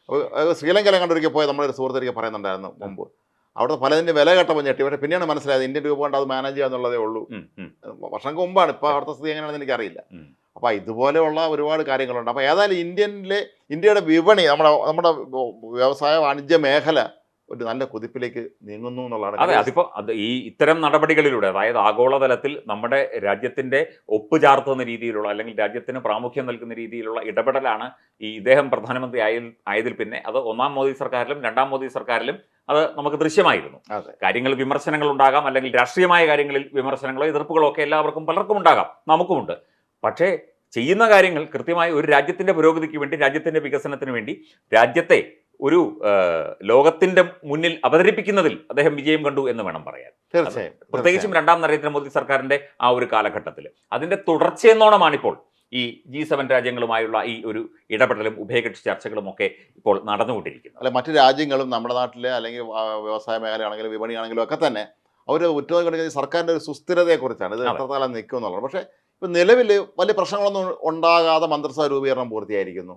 അപ്പോൾ ശ്രീലങ്കയിലെ കണ്ടൊരിക്കൽ പോയ നമ്മളൊരു സുഹൃത്തൊരിക്കൽ പറയുന്നുണ്ടായിരുന്നു മുമ്പ്. അവിടെ പലതിന്റെ വില കേട്ടപ്പോൾ ഞെട്ടി. പക്ഷേ പിന്നെയാണ് മനസ്സിലായത് ഇന്ത്യൻ രൂപ കൊണ്ട് അത് മാനേജ് ചെയ്യുക എന്നുള്ളതേ ഉള്ളൂ. വർഷങ്ങൾക്ക് മുമ്പാണ്. ഇപ്പോൾ അവിടുത്തെ സ്ഥിതി എങ്ങനെയാണെന്ന് എനിക്കറിയില്ല. അപ്പോൾ ഇതുപോലെയുള്ള ഒരുപാട് കാര്യങ്ങളുണ്ട്. അപ്പോൾ ഏതായാലും ഇന്ത്യനിലെ ഇന്ത്യയുടെ വിപണി നമ്മുടെ നമ്മുടെ വ്യവസായ വാണിജ്യ മേഖല ഒരു നല്ല കുതിപ്പിലേക്ക് നീങ്ങുന്നു എന്നുള്ളതാണ് അതെ അതിപ്പോ അത് ഈ ഇത്തരം നടപടികളിലൂടെ അതായത് ആഗോളതലത്തിൽ നമ്മുടെ രാജ്യത്തിന്റെ ഒപ്പ് ചാർത്തുന്ന രീതിയിലുള്ള അല്ലെങ്കിൽ രാജ്യത്തിന് പ്രാമുഖ്യം നൽകുന്ന രീതിയിലുള്ള ഇടപെടലാണ് ഈ ഇദ്ദേഹം പ്രധാനമന്ത്രി ആയ ആയതിൽ പിന്നെ അത് ഒന്നാം മോദി സർക്കാരിലും രണ്ടാം മോദി സർക്കാരിലും അത് നമുക്ക് ദൃശ്യമായിരുന്നു. കാര്യങ്ങൾ വിമർശനങ്ങൾ ഉണ്ടാകാം അല്ലെങ്കിൽ രാഷ്ട്രീയമായ കാര്യങ്ങളിൽ വിമർശനങ്ങളോ എതിർപ്പുകളോ ഒക്കെ എല്ലാവർക്കും പലർക്കും ഉണ്ടാകാം നമുക്കുമുണ്ട്. പക്ഷേ ചെയ്യുന്ന കാര്യങ്ങൾ കൃത്യമായി ഒരു രാജ്യത്തിന്റെ പുരോഗതിക്ക് വേണ്ടി രാജ്യത്തിന്റെ വികസനത്തിന് വേണ്ടി രാജ്യത്തെ ഒരു ലോകത്തിന്റെ മുന്നിൽ അവതരിപ്പിക്കുന്നതിൽ അദ്ദേഹം വിജയം കണ്ടു എന്ന് വേണം പറയാൻ. തീർച്ചയായും പ്രത്യേകിച്ചും രണ്ടാം നരേന്ദ്രമോദി സർക്കാരിന്റെ ആ ഒരു കാലഘട്ടത്തിൽ അതിന്റെ തുടർച്ചയെന്നോണമാണിപ്പോൾ ഈ ജി സെവൻ രാജ്യങ്ങളുമായുള്ള ഈ ഒരു ഇടപെടലും ഉഭയകക്ഷി ചർച്ചകളും ഒക്കെ ഇപ്പോൾ നടന്നുകൊണ്ടിരിക്കുന്നത് അല്ലെ മറ്റു രാജ്യങ്ങളും നമ്മുടെ നാട്ടിലെ അല്ലെങ്കിൽ വ്യവസായ മേഖലയാണെങ്കിലും വിപണിയാണെങ്കിലും ഒക്കെ തന്നെ അവർ ഉറ്റോദിക്കുന്നത് സർക്കാരിന്റെ ഒരു സുസ്ഥിരതയെക്കുറിച്ചാണ്. ഇത്. എത്രത്തോളം നിൽക്കും എന്നുള്ളത് പക്ഷേ ഇപ്പം നിലവിൽ വലിയ പ്രശ്നങ്ങളൊന്നും ഉണ്ടാകാതെ മന്ത്രിസഭ രൂപീകരണം പൂർത്തിയായിരിക്കുന്നു.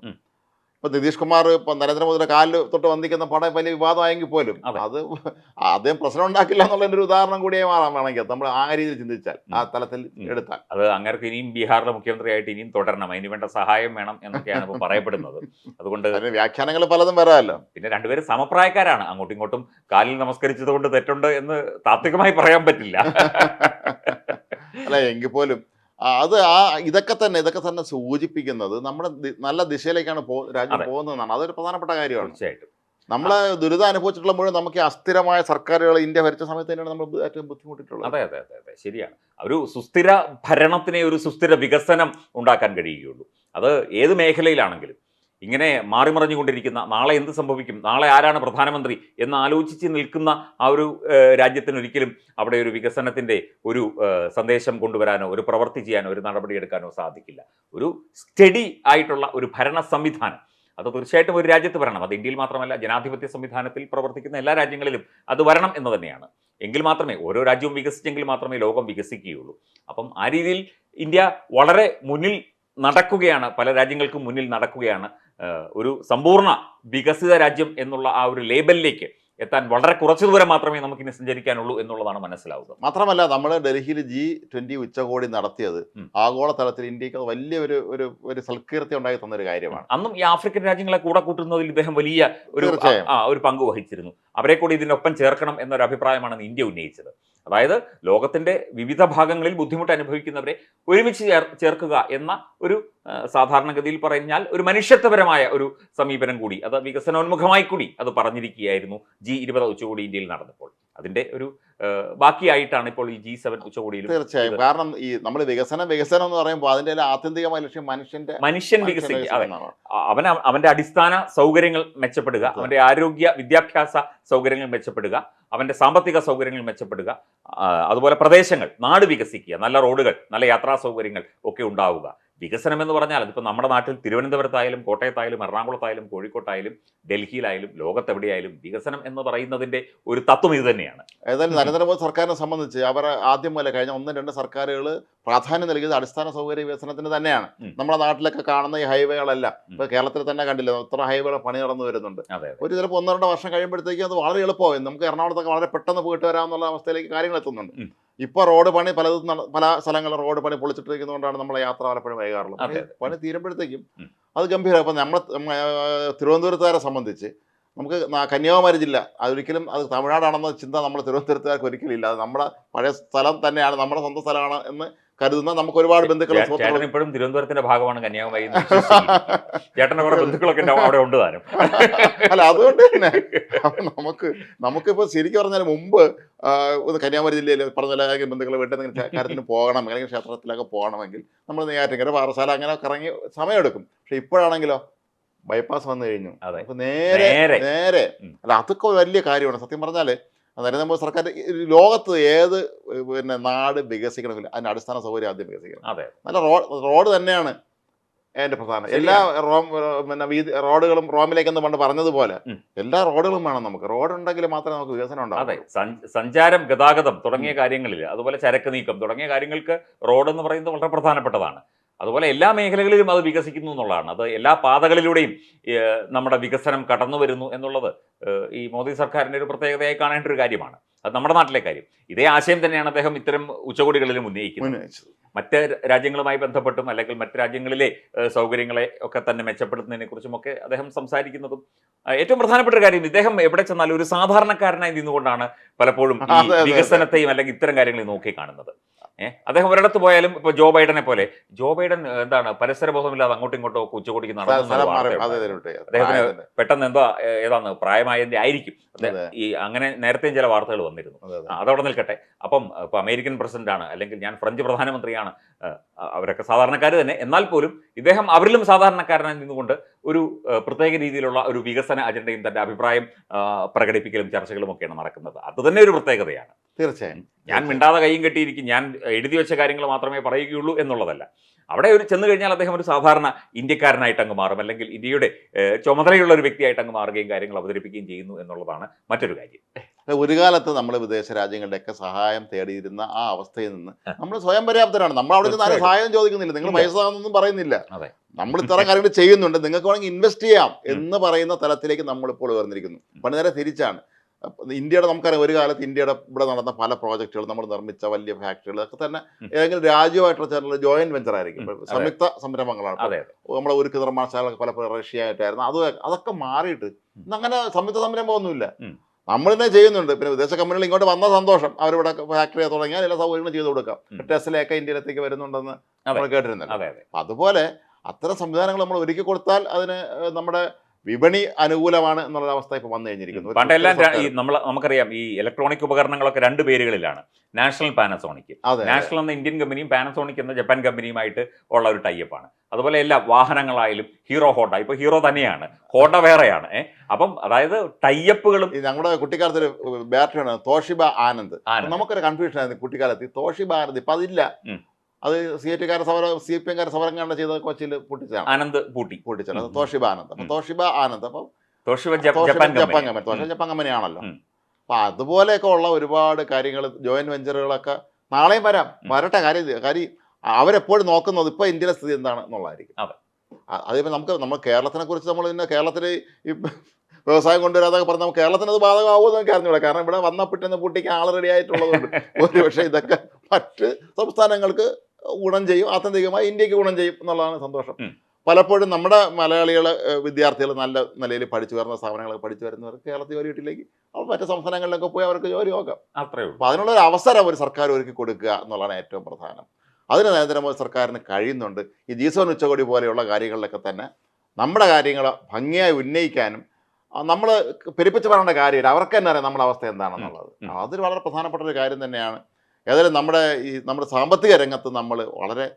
ഇപ്പം നിതീഷ് കുമാർ ഇപ്പം നരേന്ദ്രമോദിയുടെ കാലിൽ തൊട്ട് വന്നിരിക്കുന്ന പടം വലിയ വിവാദമായെങ്കിൽ പോലും അത്. അദ്ദേഹം പ്രശ്നം ഉണ്ടാക്കില്ല എന്നുള്ള ഒരു ഉദാഹരണം കൂടിയേ മാറാൻ വേണമെങ്കിൽ. നമ്മൾ ആ രീതിയിൽ ചിന്തിച്ചാൽ ആ തലത്തിൽ. എടുത്താൽ. അത് അങ്ങനെ ഇനിയും ബീഹാറിലെ മുഖ്യമന്ത്രിയായിട്ട് ഇനിയും തുടരണം. അതിന് വേണ്ട സഹായം വേണം എന്നൊക്കെയാണ് ഇപ്പോൾ പറയപ്പെടുന്നത്. അതുകൊണ്ട് വ്യാഖ്യാനങ്ങൾ പലതും വരാമല്ലോ. പിന്നെ രണ്ടുപേരും സമപ്രായക്കാരാണ്. അങ്ങോട്ടും ഇങ്ങോട്ടും കാലിൽ നമസ്കരിച്ചത് കൊണ്ട് തെറ്റുണ്ട് എന്ന് താത്വികമായി പറയാൻ പറ്റില്ല. അല്ല എങ്കിൽ പോലും അത് ആ ഇതൊക്കെ തന്നെ ഇതൊക്കെ തന്നെ സൂചിപ്പിക്കുന്നത് നമ്മുടെ നല്ല ദിശയിലേക്കാണ് പോ രാജ്യം പോകുന്നതെന്നാണ്. അതൊരു പ്രധാനപ്പെട്ട കാര്യമാണ്. തീർച്ചയായിട്ടും. നമ്മൾ ദുരിതം അനുഭവിച്ചിട്ടുള്ള മുഴുവൻ നമുക്ക് അസ്ഥിരമായ സർക്കാരുകൾ ഇന്ത്യ ഭരിച്ച സമയത്ത് തന്നെയാണ് നമ്മൾ ഏറ്റവും ബുദ്ധിമുട്ടിട്ടുള്ളത്. അതെ അതെ അതെ അതെ. ശരിയാണ്. ഒരു സുസ്ഥിര ഭരണത്തിനെ ഒരു സുസ്ഥിര വികസനം ഉണ്ടാക്കാൻ കഴിയുകയുള്ളൂ. അത് ഏത് മേഖലയിലാണെങ്കിലും. ഇങ്ങനെ മാറിമറിഞ്ഞുകൊണ്ടിരിക്കുന്ന നാളെ എന്ത് സംഭവിക്കും? നാളെ ആരാണ് പ്രധാനമന്ത്രി എന്ന് ആലോചിച്ച് നിൽക്കുന്ന ആ ഒരു രാജ്യത്തിന് ഒരിക്കലും അവിടെ ഒരു വികസനത്തിന്റെ ഒരു സന്ദേശം കൊണ്ടുവരാനോ ഒരു പ്രവൃത്തി ചെയ്യാനോ ഒരു നടപടി എടുക്കാനോ സാധിക്കില്ല. ഒരു സ്റ്റഡി ആയിട്ടുള്ള ഒരു ഭരണ സംവിധാനം. അത് തീർച്ചയായിട്ടും ഒരു രാജ്യത്ത് വരണം. അത് ഇന്ത്യയിൽ മാത്രമല്ല ജനാധിപത്യ സംവിധാനത്തിൽ പ്രവർത്തിക്കുന്ന എല്ലാ രാജ്യങ്ങളിലും അത് വരണം എന്ന് തന്നെയാണ്. എങ്കിൽ മാത്രമേ ഓരോ രാജ്യവും വികസിച്ചെങ്കിൽ മാത്രമേ ലോകം വികസിക്കുകയുള്ളൂ. അപ്പം ആ രീതിയിൽ ഇന്ത്യ വളരെ മുന്നിൽ നടക്കുകയാണ് പല രാജ്യങ്ങൾക്കും മുന്നിൽ നടക്കുകയാണ് ഒരു സമ്പൂർണ വികസിത രാജ്യം എന്നുള്ള ആ ഒരു ലേബലിലേക്ക് എത്താൻ വളരെ കുറച്ചു ദൂരം മാത്രമേ നമുക്കിനി സഞ്ചരിക്കാനുള്ളൂ എന്നുള്ളതാണ് മനസ്സിലാവുക. മാത്രമല്ല നമ്മൾ ഡൽഹിയിൽ ജി ട്വന്റി ഉച്ചകോടി നടത്തിയത്. ആഗോളതലത്തിൽ ഇന്ത്യയ്ക്ക് വലിയ ഒരു ഒരു ഒരു സൽകീർത്തി ഉണ്ടായി തന്ന ഒരു കാര്യമാണ് അന്നും ഈ ആഫ്രിക്കൻ രാജ്യങ്ങളെ കൂടെ കൂട്ടുന്നതിൽ ഇദ്ദേഹം വലിയ ഒരു ഒരു പങ്ക് വഹിച്ചിരുന്നു. അവരെ കൂടി ഇതിനൊപ്പം ചേർക്കണം എന്നൊരു അഭിപ്രായമാണ് ഇന്ത്യ ഉന്നയിച്ചത്. അതായത് ലോകത്തിന്റെ വിവിധ ഭാഗങ്ങളിൽ ബുദ്ധിമുട്ട് അനുഭവിക്കുന്നവരെ ഒരുമിച്ച് ചേർ ചേർക്കുക എന്ന ഒരു സാധാരണഗതിയിൽ പറഞ്ഞാൽ ഒരു മനുഷ്യത്വപരമായ ഒരു സമീപനം കൂടി അത് വികസനോന്മുഖമായി കൂടി അത് പറഞ്ഞിരിക്കുകയായിരുന്നു ജി ഇരുപത് ഉച്ചകോടി ഇന്ത്യയിൽ നടന്നപ്പോൾ. അതിന്റെ ഒരു ബാക്കിയായിട്ടാണ് ഇപ്പോൾ ഈ ജി സെവൻ ഉച്ചകോടിയിൽ തീർച്ചയായും. കാരണം ഈ നമ്മൾ വികസനം വികസനം എന്ന് പറയുമ്പോൾ അതിന്റെ ആത്യന്തികമായ ലക്ഷ്യം മനുഷ്യന്റെ മനുഷ്യൻ വികസിക്കുക. അവൻ അവന്റെ അടിസ്ഥാന സൗകര്യങ്ങൾ മെച്ചപ്പെടുക അവന്റെ ആരോഗ്യ വിദ്യാഭ്യാസ സൗകര്യങ്ങൾ മെച്ചപ്പെടുക അവന്റെ സാമ്പത്തിക സൗകര്യങ്ങൾ മെച്ചപ്പെടുക അതുപോലെ പ്രദേശങ്ങൾ നാട് വികസിക്കുക നല്ല റോഡുകൾ നല്ല യാത്രാ സൗകര്യങ്ങൾ ഒക്കെ ഉണ്ടാവുക. വികസനം എന്ന് പറഞ്ഞാൽ അതിപ്പോൾ നമ്മുടെ നാട്ടിൽ തിരുവനന്തപുരത്തായാലും കോട്ടയത്തായാലും എറണാകുളത്തായാലും കോഴിക്കോട്ടായാലും ഡൽഹിയിലായാലും ലോകത്തെവിടെയായാലും വികസനം എന്ന് പറയുന്നതിന്റെ ഒരു തത്വം ഇത് തന്നെയാണ്. ഏതായാലും നരേന്ദ്രമോദി സർക്കാരിനെ സംബന്ധിച്ച് അവർ ആദ്യം മുതലേ കഴിഞ്ഞ ഒന്നും രണ്ട് സർക്കാരുകൾ പ്രാധാന്യം നൽകിയത് അടിസ്ഥാന സൗകര്യ വികസനത്തിന് തന്നെയാണ്. നമ്മുടെ നാട്ടിലൊക്കെ കാണുന്ന ഈ ഹൈവേകളെല്ലാം ഇപ്പോൾ കേരളത്തിൽ തന്നെ കണ്ടില്ല? ഇത്ര ഹൈവേകൾ പണി നടന്നു വരുന്നുണ്ട്. അതെ ഒരു ചിലപ്പോൾ ഒന്നോ രണ്ടോ വർഷം കഴിയുമ്പോഴത്തേക്കും അത് വളരെ എളുപ്പമായി നമുക്ക് എറണാകുളത്തൊക്കെ വളരെ പെട്ടെന്ന് പോയിട്ട് വരാമെന്നുള്ള അവസ്ഥയിലേക്ക് കാര്യങ്ങൾ എത്തുന്നുണ്ട്. ഇപ്പോൾ റോഡ് പണി പലതും പല സ്ഥലങ്ങളിൽ റോഡ് പണി പൊളിച്ചിട്ടിരിക്കുന്നതുകൊണ്ടാണ് നമ്മളെ യാത്ര പലപ്പോഴും വൈകാറുള്ളത്. പണി- തീരുമ്പോഴത്തേക്കും അത് ഗംഭീരം. അപ്പം നമ്മളെ തിരുവനന്തപുരത്തുകാരെ സംബന്ധിച്ച് നമുക്ക് കന്യാകുമാരി ജില്ല അതൊരിക്കലും അത് തമിഴ്നാടാണെന്ന ചിന്ത നമ്മൾ തിരുവനന്തപുരത്തുകാർക്ക് ഒരിക്കലും ഇല്ല. അത് നമ്മുടെ പഴയ സ്ഥലം തന്നെയാണ് നമ്മുടെ സ്വന്തം സ്ഥലമാണ് എന്ന് കരുതുന്ന നമുക്ക് ഒരുപാട് ബന്ധുക്കളും ചേട്ടൻ ഇപ്പോഴും തിരുവനന്തപുരത്തിന്റെ ഭാഗമാണ് കന്യാകുമാരി കുറെ ബന്ധുക്കളൊക്കെ അവിടെ ഉണ്ട് താനും അല്ല അതുകൊണ്ട് തന്നെ. നമുക്ക് നമുക്കിപ്പോൾ ശരിക്കും പറഞ്ഞാൽ മുമ്പ് കന്യാകുമാരി ജില്ലയിൽ പറഞ്ഞ ബന്ധുക്കൾ വീട്ടിൽ കാര്യത്തിന് പോകണം അല്ലെങ്കിൽ ക്ഷേത്രത്തിലൊക്കെ പോകണമെങ്കിൽ നമ്മൾ നെയ്യാറ്റിങ്കര പാറശാല അങ്ങനെ കറങ്ങി സമയമെടുക്കും. പക്ഷെ ഇപ്പോഴാണെങ്കിലോ ബൈപ്പാസ് വന്നു കഴിഞ്ഞു. നേരെ. നേരെ. അല്ല അതൊക്കെ വലിയ കാര്യമാണ്. സത്യം പറഞ്ഞാൽ നരേന്ദ്രമോദി സർക്കാർ ലോകത്ത് ഏത് പിന്നെ നാട് വികസിക്കണമെങ്കിൽ അതിന്റെ അടിസ്ഥാന സൗകര്യം ആദ്യം വികസിക്കണം. അതെ. നല്ല റോഡ് റോഡ് തന്നെയാണ് എന്റെ പ്രധാനം. എല്ലാ റോം പിന്നെ വീതി റോഡുകളും റോമിലേക്കെന്ന് പണ്ട് പറഞ്ഞതുപോലെ എല്ലാ റോഡുകളും വേണം നമുക്ക്. റോഡ് ഉണ്ടെങ്കിൽ മാത്രമേ നമുക്ക് വികസനം ഉണ്ടാവും അതെ. സഞ്ചാരം ഗതാഗതം തുടങ്ങിയ കാര്യങ്ങളിൽ അതുപോലെ ചരക്ക് നീക്കം തുടങ്ങിയ കാര്യങ്ങൾക്ക് റോഡ് എന്ന് പറയുന്നത് വളരെ പ്രധാനപ്പെട്ടതാണ്. അതുപോലെ എല്ലാ മേഖലകളിലും അത് വികസിക്കുന്നു എന്നുള്ളതാണ്. അത് എല്ലാ പാതകളിലൂടെയും നമ്മുടെ വികസനം കടന്നു വരുന്നു എന്നുള്ളത് ഈ മോദി സർക്കാരിന്റെ ഒരു പ്രത്യേകതയായി കാണേണ്ട ഒരു കാര്യമാണ്. അത് നമ്മുടെ നാട്ടിലെ കാര്യം. ഇതേ ആശയം തന്നെയാണ് അദ്ദേഹം ഇത്തരം ഉച്ചകോടികളിലും ഉന്നയിക്കുന്നത്. മറ്റ് രാജ്യങ്ങളുമായി ബന്ധപ്പെട്ടും അല്ലെങ്കിൽ മറ്റ് രാജ്യങ്ങളിലെ സൗകര്യങ്ങളെ ഒക്കെ തന്നെ മെച്ചപ്പെടുത്തുന്നതിനെ കുറിച്ചുമൊക്കെ അദ്ദേഹം സംസാരിക്കുന്നതും ഏറ്റവും പ്രധാനപ്പെട്ട ഒരു കാര്യം ഇദ്ദേഹം എവിടെ ചെന്നാലും ഒരു സാധാരണക്കാരനായി നിന്നുകൊണ്ടാണ് പലപ്പോഴും. വികസനത്തെയും അല്ലെങ്കിൽ ഇത്തരം കാര്യങ്ങളെ നോക്കി കാണുന്നത് അദ്ദേഹം ഒരിടത്ത് പോയാലും ഇപ്പൊ ജോ ബൈഡനെ പോലെ. ജോ ബൈഡൻ എന്താണ് പരിസരബോധമില്ലാതെ അങ്ങോട്ടും ഇങ്ങോട്ടും ഒക്കെ ഉച്ചകോടിക്ക് അദ്ദേഹത്തിന് പെട്ടെന്ന് എന്താ ഏതാണ് പ്രായമായതിന്റെ ആയിരിക്കും. ഈ അങ്ങനെ നേരത്തെയും ചില വാർത്തകൾ വന്നിരുന്നു. അതെ, അതെ. അതവിടെ നിൽക്കട്ടെ. അപ്പം ഇപ്പൊ അമേരിക്കൻ പ്രസിഡന്റ് ആണ് അല്ലെങ്കിൽ ഞാൻ ഫ്രഞ്ച് പ്രധാനമന്ത്രിയാണ് അവരൊക്കെ സാധാരണക്കാർ തന്നെ. എന്നാൽ പോലും ഇദ്ദേഹം അവരിലും സാധാരണക്കാരനായി നിന്നുകൊണ്ട് ഒരു പ്രത്യേക രീതിയിലുള്ള ഒരു വികസന അജണ്ടയും തന്റെ അഭിപ്രായം പ്രകടിപ്പിക്കലും ചർച്ചകളും ഒക്കെയാണ് നടക്കുന്നത്. അത് തന്നെ ഒരു പ്രത്യേകതയാണ്. തീർച്ചയായും. ഞാൻ മിണ്ടാതെ കൈയും കെട്ടിയിരിക്കും. ഞാൻ എഴുതി വെച്ച കാര്യങ്ങൾ മാത്രമേ പറയുകയുള്ളൂ എന്നുള്ളതല്ല. അവിടെ ഒരു ചെന്ന് കഴിഞ്ഞാൽ അദ്ദേഹം ഒരു സാധാരണ ഇന്ത്യക്കാരനായിട്ട് അങ്ങ് മാറും. അല്ലെങ്കിൽ ഇന്ത്യയുടെ ചുമതലയുള്ള ഒരു വ്യക്തിയായിട്ട് അങ്ങ് മാറുകയും കാര്യങ്ങൾ അവതരിപ്പിക്കുകയും ചെയ്യുന്നു എന്നുള്ളതാണ് മറ്റൊരു കാര്യം. ഒരു കാലത്ത് നമ്മൾ വിദേശ രാജ്യങ്ങളുടെയൊക്കെ സഹായം തേടിയിരുന്ന ആ അവസ്ഥയിൽ നിന്ന് നമ്മൾ സ്വയം പര്യാപ്തരാണ്. നമ്മൾ അവിടെ നിന്ന് ആരും സഹായം ചോദിക്കുന്നില്ല. നിങ്ങൾ. പൈസ താന്നൊന്നും പറയുന്നില്ല. അതെ. നമ്മൾ ഇത്ര കാര്യങ്ങൾ ചെയ്യുന്നുണ്ട്. നിങ്ങൾക്ക് വേണമെങ്കിൽ ഇൻവെസ്റ്റ് ചെയ്യാം എന്ന് പറയുന്ന തലത്തിലേക്ക് നമ്മളിപ്പോൾ ഉയർന്നിരിക്കുന്നു. പണ്ട് നേരെ തിരിച്ചാണ്. ഇന്ത്യയുടെ നമുക്കറിയാം ഒരു കാലത്ത് ഇന്ത്യയുടെ ഇവിടെ നടന്ന പല പ്രോജക്റ്റുകൾ നമ്മൾ നിർമ്മിച്ച വലിയ ഫാക്ടറികൾ ഒക്കെ തന്നെ. ഏതെങ്കിലും രാജ്യമായിട്ടുള്ള ചില ജോയിന്റ് വെഞ്ചർ ആയിരിക്കും. സംയുക്ത സംരംഭങ്ങളാണ്. അതെ നമ്മളെ ഉരുക്ക് നിർമ്മാണശാലകളൊക്കെ പലപ്പോഴും റഷ്യ ആയിട്ടായിരുന്നു. അത് അതൊക്കെ മാറിയിട്ട് അങ്ങനെ സംയുക്ത സംരംഭമൊന്നുമില്ല. നമ്മൾ തന്നെ ചെയ്യുന്നുണ്ട്. പിന്നെ വിദേശ കമ്പനികൾ ഇങ്ങോട്ട് വന്ന സന്തോഷം. അവരിവിടെ ഫാക്ടറി തുടങ്ങിയാൽ എല്ലാ സൗകര്യങ്ങളും ചെയ്തു കൊടുക്കാം. ടെസ്റ്റിലൊക്കെ ഇന്ത്യയിലേക്ക് വരുന്നുണ്ടെന്ന് നമ്മൾ അതെ അതുപോലെ അത്തരം സംവിധാനങ്ങൾ നമ്മൾ ഒരുക്കി കൊടുത്താൽ അതിന് നമ്മുടെ വിപണി അനുകൂലമാണ് എന്നുള്ള അവസ്ഥ ഇപ്പൊ വന്നു കഴിഞ്ഞിരിക്കുന്നു. പണ്ടെല്ലാം ഈ നമ്മൾ നമുക്കറിയാം ഈ ഇലക്ട്രോണിക് ഉപകരണങ്ങളൊക്കെ രണ്ട് പേരുകളിലാണ്. നാഷണൽ പാനസോണിക് നാഷണൽ എന്ന ഇന്ത്യൻ കമ്പനിയും പാനസോണിക് എന്ന ജപ്പാൻ കമ്പനിയുമായിട്ട് ഉള്ള ഒരു ടൈപ്പാണ് അതുപോലെ എല്ലാ വാഹനങ്ങളായാലും ഹീറോ ഹോണ്ട ഇപ്പൊ ഹീറോ തന്നെയാണ്. ഹോണ്ട വേറെയാണ് ഏഹ് അപ്പം അതായത് ടൈപ്പുകളും അപ്പുകളും ഞങ്ങളുടെ കുട്ടിക്കാലത്ത് ഒരു ബാറ്ററിയാണ് തോഷിബ ആനന്ദ്. നമുക്കൊരു കൺഫ്യൂഷൻ ആയിരുന്നു കുട്ടിക്കാലത്ത് തോഷിബ ആനന്ദ് ഇപ്പൊ അതില്ല. അത് സി എ ടിക്കാരെ സമരം സി പി എംകാരെ സമരം കണ്ട ചെയ്ത കൊച്ചിയിൽ പൊട്ടിച്ചതാണ്. ആനന്ദ് പൂട്ടി. പൊട്ടിച്ചാണ് അത്. തോഷിബ ആനന്ദ്. അപ്പൊ. തോഷിബ ആനന്ദ്. അപ്പൊ തോഷിബ ജപ്പാൻ കമ്പനി. തോഷ തോഷിബ ജപ്പാൻ കമ്പനിയാണല്ലോ. അപ്പൊ അതുപോലെയൊക്കെ ഉള്ള ഒരുപാട് കാര്യങ്ങൾ ജോയിന്റ് വെഞ്ചറുകളൊക്കെ നാളെയും വരാം. വരട്ടെ കാര്യം. കാര്യം അവരെപ്പോഴും നോക്കുന്നത് ഇപ്പൊ ഇന്ത്യയിലെ സ്ഥിതി എന്താണ് എന്നുള്ളതായിരിക്കും അതേപോലെ നമുക്ക് നമ്മൾ കേരളത്തിനെ കുറിച്ച് നമ്മൾ പിന്നെ കേരളത്തിൽ ഈ വ്യവസായം കൊണ്ടുവരാതൊക്കെ പറഞ്ഞ് നമുക്ക് കേരളത്തിന് അത് ബാധകമാവുമെന്ന് എനിക്ക് അറിഞ്ഞൂടെ. കാരണം ഇവിടെ വന്ന പിറ്റേന്ന് പൂട്ടിക്ക് ആൾ റെഡി ആയിട്ടുള്ളതുകൊണ്ട്. ഒരു പക്ഷേ ഇതൊക്കെ മറ്റ് സംസ്ഥാനങ്ങൾക്ക് ഗുണം ചെയ്യും ആത്യന്തികമായി ഇന്ത്യയ്ക്ക് ഗുണം ചെയ്യും എന്നുള്ളതാണ് സന്തോഷം. പലപ്പോഴും നമ്മുടെ മലയാളികൾ വിദ്യാർത്ഥികൾ നല്ല നിലയിൽ പഠിച്ചു വരുന്ന സ്ഥാപനങ്ങളൊക്കെ പഠിച്ചു വരുന്നവർ കേരളത്തിൽ ജോലി കിട്ടിയില്ലെങ്കിൽ അവർ മറ്റു സംസ്ഥാനങ്ങളിലൊക്കെ പോയി അവർക്ക് ജോലി നോക്കാം. അത്രേ ഉള്ളൂ. അപ്പോൾ അതിനുള്ള ഒരു അവസരം ഒരു സർക്കാർ ഒരുക്കി കൊടുക്കുക എന്നുള്ളതാണ് ഏറ്റവും പ്രധാനം. അതിന് നരേന്ദ്രമോദി സർക്കാരിന് കഴിയുന്നുണ്ട്. ഈ ജീസോൻ ഉച്ചകോടി പോലെയുള്ള കാര്യങ്ങളിലൊക്കെ തന്നെ നമ്മുടെ കാര്യങ്ങൾ ഭംഗിയായി ഉന്നയിക്കാനും നമ്മൾ പെരുപ്പിച്ച് പറയേണ്ട കാര്യമില്ല. അവർക്ക് തന്നെ അറിയാം നമ്മുടെ അവസ്ഥ എന്താണെന്നുള്ളത്. അതൊരു വളരെ പ്രധാനപ്പെട്ട ഒരു കാര്യം തന്നെയാണ്. ഏതായാലും നമ്മുടെ ഈ നമ്മുടെ സാമ്പത്തിക രംഗത്ത് നമ്മൾ വളരെ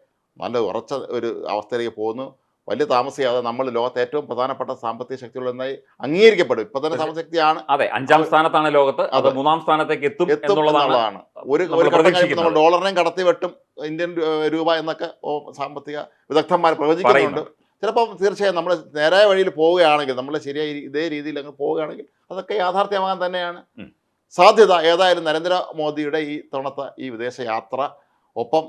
നല്ല ഉറച്ച ഒരു അവസ്ഥയിലേക്ക് പോകുന്നു. വലിയ താമസിയാതെ നമ്മൾ ലോകത്തെ ഏറ്റവും പ്രധാനപ്പെട്ട സാമ്പത്തിക ശക്തികളൊന്നായി അംഗീകരിക്കപ്പെടും. ഇപ്പൊ തന്നെ സാമ്പത്തിക ശക്തിയാണ് അതെ അഞ്ചാം സ്ഥാനത്താണ് ലോകത്ത്. അത് മൂന്നാം സ്ഥാനത്തേക്ക് എത്തും എന്നുള്ളതാണ് ഒരു നമ്മൾ ഒരു ഘട്ടം നമ്മൾ ഡോളറിനെയും കടത്തി വെട്ടും ഇന്ത്യൻ രൂപ എന്നൊക്കെ സാമ്പത്തിക വിദഗ്ധന്മാർ പ്രവചിക്കുന്നുണ്ട്. ചിലപ്പോൾ തീർച്ചയായും നമ്മൾ നേരായ വഴിയിൽ പോവുകയാണെങ്കിൽ നമ്മൾ ശരിയായ ഇതേ രീതിയിൽ അങ്ങ് പോവുകയാണെങ്കിൽ അതൊക്കെ യാഥാർത്ഥ്യമാകാൻ തന്നെയാണ്. സാധ്യത ഏതായാലും നരേന്ദ്രമോദിയുടെ ഈ തവണത്തെ ഈ വിദേശയാത്ര ഒപ്പം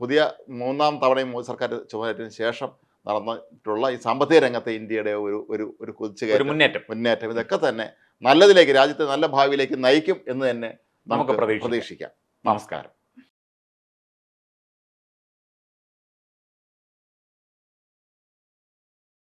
പുതിയ മൂന്നാം തവണയും മോദി സർക്കാർ ചുമതലത്തിന് ശേഷം നടന്നിട്ടുള്ള ഈ സാമ്പത്തിക രംഗത്തെ ഇന്ത്യയുടെ ഒരു ഒരു ഒരു കുതിച്ചു മുന്നേറ്റം. മുന്നേറ്റം. ഇതൊക്കെ തന്നെ നല്ലതിലേക്ക് രാജ്യത്തെ നല്ല ഭാവിയിലേക്ക് നയിക്കും എന്ന് തന്നെ നമുക്ക്. പ്രതീക്ഷിക്കാം. നമസ്കാരം.